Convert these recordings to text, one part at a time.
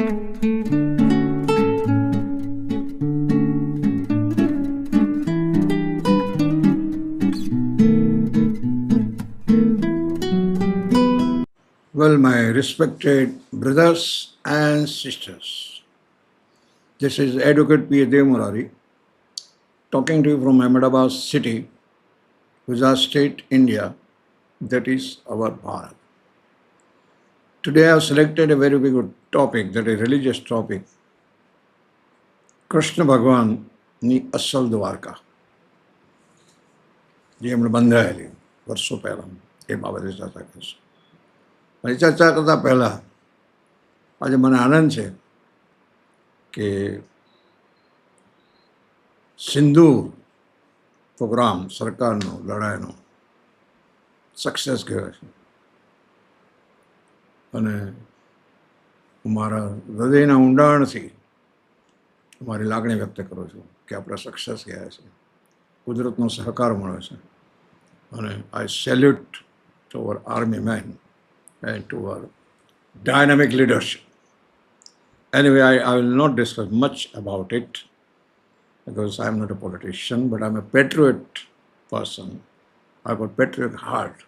Well, my respected brothers and sisters, this is Advocate P. A. Devmurari talking to you from Ahmedabad city, Gujarat state, India, that is our Bharat. Today I have selected a very good topic, that is religious topic. Krishna ભગવાનની અસલ દ્વારકા જે એમણે બંધાયેલી વર્ષો પહેલાં એ બાબતે ચર્ચા કરીશું પણ એ ચર્ચા કરતાં પહેલાં આજે મને આનંદ છે કે સિંધુ પ્રોગ્રામ સરકારનો લડાઈનો સક્સેસ ગયો છે અને મારા હૃદયના ઊંડાણથી મારી લાગણી વ્યક્ત કરું છું કે આપણે સક્સેસ ગયા છે કુદરતનો સહકાર મળ્યો છે અને I salute to our army man and to our dynamic leadership. Anyway, I, I will not discuss much about it because I'm not a politician, but I'm a patriot person. I've got patriot heart.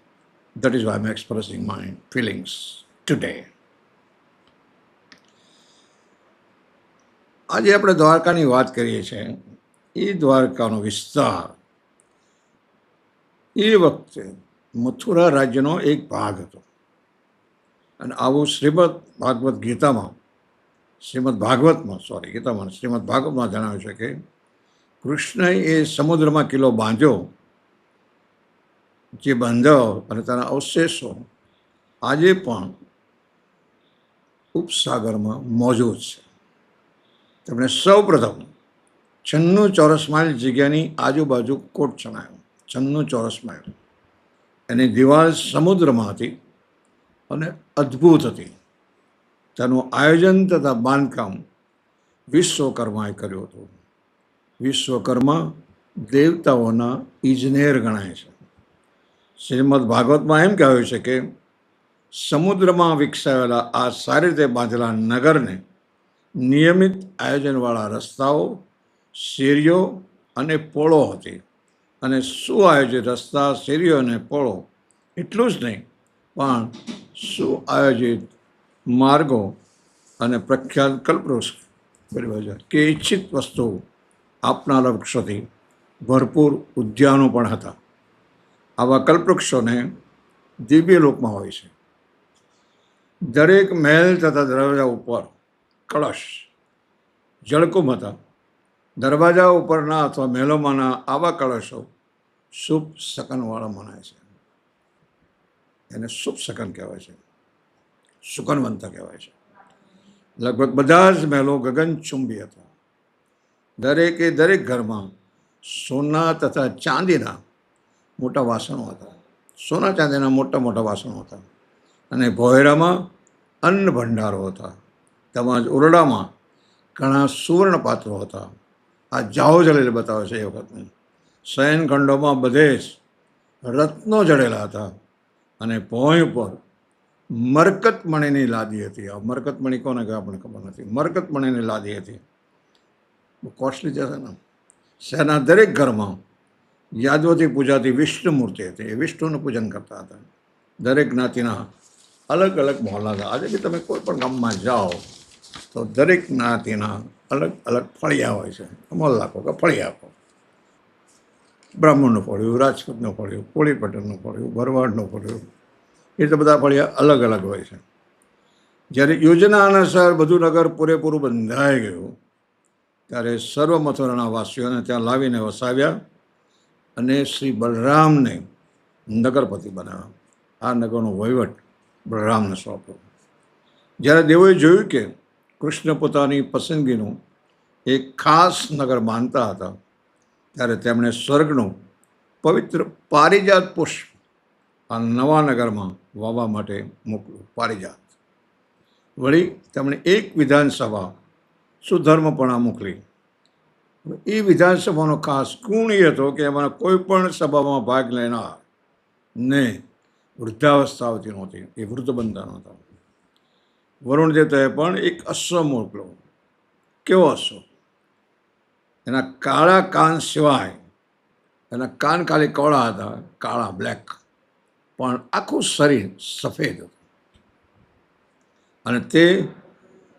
That is why I'm expressing my feelings today. આજે આપણે દ્વારકાની વાત કરીએ છીએ. એ દ્વારકાનો વિસ્તાર એ વખતે મથુરા રાજ્યનો એક ભાગ હતો. અને આવું શ્રીમદ ભાગવત ગીતામાં, શ્રીમદ ભાગવતમાં સોરી ગીતામાં શ્રીમદ ભાગવતમાં જણાવ્યું છે કે કૃષ્ણએ એ સમુદ્રમાં કિલ્લો બાંધ્યો, જે બાંધ્યો અને તેના અવશેષો આજે પણ ઉપસાગરમાં મોજૂદ છે. તેમણે સૌ પ્રથમ છન્નું ચોરસ માઇલ જગ્યાની આજુબાજુ કોટ ચણાયો છન્નું ચોરસ માઇલ. એની દિવાલ સમુદ્રમાં હતી અને અદ્ભુત હતી. તેનું આયોજન તથા બાંધકામ વિશ્વકર્માએ કર્યું હતું. વિશ્વકર્મા દેવતાઓના ઇજનેર ગણાય છે. શ્રીમદ ભાગવતમાં એમ કહેવાયું છે કે સમુદ્રમાં વિકસાવેલા આ સારી રીતે બાંધેલા નગરને નિયમિત આયોજનવાળા રસ્તાઓ, શેરીઓ અને પોળો હતી. અને સુઆયોજિત રસ્તા, શેરીઓ અને પોળો એટલું જ નહીં, પણ સુઆયોજિત માર્ગો અને પ્રખ્યાત કલ્પવૃક્ષ બરાબર કે ઈચ્છિત વસ્તુ આપનારા વૃક્ષોથી ભરપૂર ઉદ્યાનો પણ હતા. આવા કલ્પવૃક્ષોને દિવ્ય લોકમાં હોય છે. દરેક મહેલ તથા દરવાજા ઉપર કળશ જળકુમ હતા દરવાજા ઉપરના અથવા મહેલોમાંના આવા કળશો શુભ સકનવાળા મનાય છે. એને શુભ શકન કહેવાય છે. સુકનવંતા કહેવાય છે. લગભગ બધા જ મહેલો ગગનચુંબી હતા. દરેકે દરેક ઘરમાં સોના તથા ચાંદીના મોટા વાસણો હતા. સોના ચાંદીના મોટા મોટા વાસણો હતા. અને ભોયરામાં અન્ન ભંડારો હતા. તેમજ ઓરડામાં ઘણા સુવર્ણ પાત્રો હતા. આ જાઓ જલેલ બતાવે છે એ વખતની. શયનખંડોમાં બધે જ રત્નો જડેલા હતા અને ભોંય ઉપર મરકતમણીની લાદી હતી. આ મરકતમણી કોને કહે આપણને ખબર નથી. મરકતમણીની લાદી હતી. કોસ્ટલી જશે ને. શહેરના દરેક ઘરમાં યાદવતી પૂજાતી વિષ્ણુ મૂર્તિ હતી. એ વિષ્ણુનું પૂજન કરતા હતા. દરેક જ્ઞાતિના અલગ અલગ મહોલ્લા હતા. આજે બી તમે કોઈ પણ ગામમાં જાઓ તો દરેક જ્ઞાતિના અલગ અલગ ફળિયા હોય છે. મોલ્લા કહો કે ફળિયા કહો બ્રાહ્મણનું ફળિયું રાજપૂતનું ફળિયું કોળી પટેલનું પડ્યું ભરવાડનું ફળ્યું, એ તો બધા ફળિયા અલગ અલગ હોય છે. જ્યારે યોજના અનુસાર બધું નગર પૂરેપૂરું બંધાઈ ગયું, ત્યારે સર્વ મથુરાના વાસીઓને ત્યાં લાવીને વસાવ્યા અને શ્રી બલરામને નગરપતિ બનાવ્યા. આ નગરનો વહીવટ બલરામને સોંપ્યો. જ્યારે દેવોએ જોયું કે કૃષ્ણ પોતાની પસંદગીનું એક ખાસ નગર માનતા હતા. ત્યારે તેમણે સ્વર્ગનું પવિત્ર પારિજાત પુષ્પ આ નવા નગરમાં વાવવા માટે મોકલ્યું, પારિજાત. વળી તેમણે એક વિધાનસભા સુધર્મપણા મોકલી. એ વિધાનસભાનો ખાસ ગુણ એ હતો કે એમાં કોઈ પણ સભામાં ભાગ લેનાર ને વૃદ્ધાવસ્થા આવતી નહોતી, એ વૃદ્ધ બનતા નહોતા. વરુણ પણ એક અશ્વ મોકલો કેવો અશ્વ? એના કાળા કાન સિવાય, એના કાન ખાલી કોળા હતા, કાળા, બ્લેક, પણ આખું શરીર સફેદ હતું. અને તે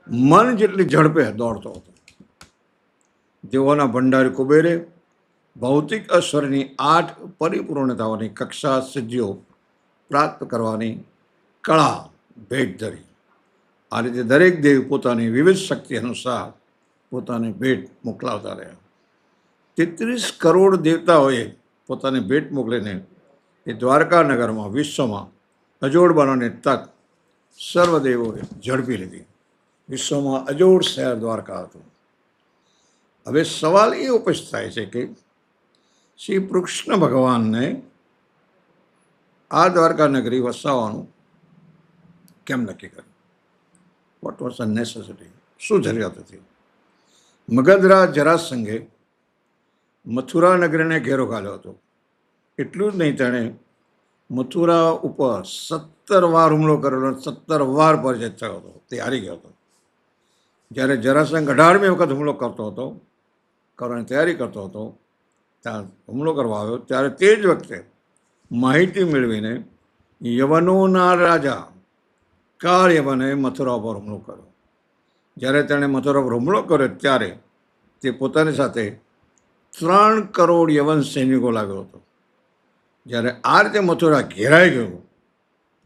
મન જેટલી ઝડપે દોડતો હતો. દેવોના ભંડારી કુબેરે ભૌતિક અશ્વરની આઠ પરિપૂર્ણતાઓની કક્ષા સિદ્ધિઓ પ્રાપ્ત કરવાની કળા ભેટ ધરી. આ રીતે દરેક દેવ પોતાની વિવિધ શક્તિ અનુસાર પોતાની ભેટ મોકલાવતા રહ્યા. તેત્રીસ કરોડ દેવતાઓએ પોતાની ભેટ મોકલીને એ દ્વારકા નગરમાં વિશ્વમાં અજોડ બનવાની તક સર્વદેવોએ ઝડપી લીધી. વિશ્વમાં અજોડ શહેર દ્વારકા હતું. હવે સવાલ એ ઉપસ્થિત થાય છે કે શ્રી કૃષ્ણ ભગવાનને આ દ્વારકા નગરી વસાવવાનું કેમ નક્કી કર્યું? વોટ વોઝ અ શું જરૂરિયાત હતી? મગધરા જરાસંઘે મથુરા નગરીને ઘેરો ઘાલ્યો હતો. એટલું જ નહીં તેણે મથુરા ઉપર સત્તર વાર હુમલો કરેલો સત્તર વાર પરાજિત થયો હતો. તે હારી ગયો હતો. જ્યારે જરાસંઘ અઢારમી વખત હુમલો કરતો હતો, કરવાની તૈયારી કરતો હતો, ત્યાં હુમલો કરવા આવ્યો. ત્યારે તે જ વખતે માહિતી મેળવીને યવનોના રાજા કાળ યવને મથુરા પર હુમલો કર્યો. જ્યારે તેણે મથુરા પર હુમલો કર્યો ત્યારે તે પોતાની સાથે ત્રણ કરોડ યવન સૈનિકો લાગ્યો હતો. જ્યારે આ રીતે મથુરા ઘેરાઈ ગયું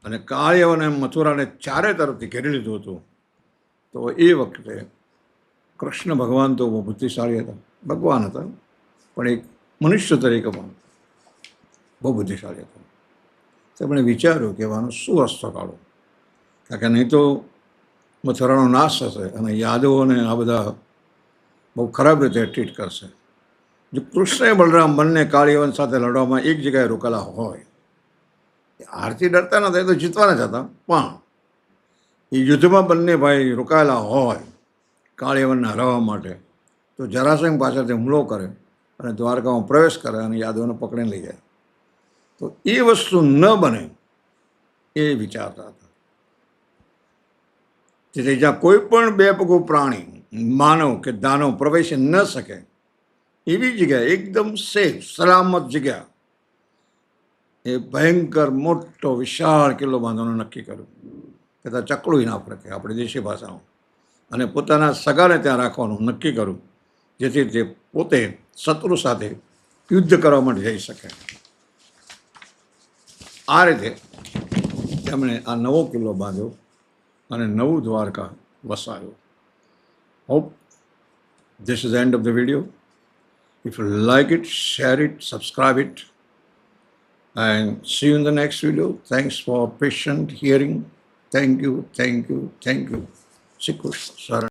અને કાળ યવને મથુરાને ચારે તરફથી ઘેરી લીધું હતું, તો એ વખતે કૃષ્ણ ભગવાન તો બહુ બુદ્ધિશાળી હતા, ભગવાન હતા, પણ એક મનુષ્ય તરીકે પણ બહુ બુદ્ધિશાળી હતા. તેમણે વિચાર્યું કે આનો શું રસ્તો કાઢો કારણ કે નહીં તો મથુરાનો નાશ થશે અને યાદવોને આ બધા બહુ ખરાબ રીતે ટ્રીટ કરશે. જો કૃષ્ણ બલરામ બંને કાળીવન સાથે લડવામાં એક જગ્યાએ રોકેલા હોય હારથી ડરતા નતા, એ તો જીતવાના જ હતા. પણ એ યુદ્ધમાં બંને ભાઈ રોકાયેલા હોય કાળીવનને હરાવવા માટે, તો જરાસંઘ પાછળથી હુમલો કરે અને દ્વારકામાં પ્રવેશ કરે અને યાદવને પકડીને લઈ જાય. તો એ વસ્તુ ન બને એ વિચારતા હતા. તેથી જ્યાં કોઈ પણ બે પગું પ્રાણી માનવ કે દાનવ પ્રવેશી ન શકે, એવી જગ્યા એકદમ સેફ સલામત જગ્યા, એ ભયંકર મોટો, વિશાળ કિલ્લો બાંધવાનું નક્કી કર્યું. કદાચ ચકડું ના ફરકે આપણી દેશી ભાષામાં. અને પોતાના સગાને ત્યાં રાખવાનું નક્કી કર્યું, જેથી તે પોતે શત્રુ સાથે યુદ્ધ કરવા માટે જઈ શકે. આ રીતે તેમણે આ નવો કિલ્લો બાંધ્યો. અને નવું Dwarka વસાવ્યું hope this is the end of the video if you like it share it subscribe it and see you in the next video thanks for patient hearing thank you thank you thank you Shri Saran.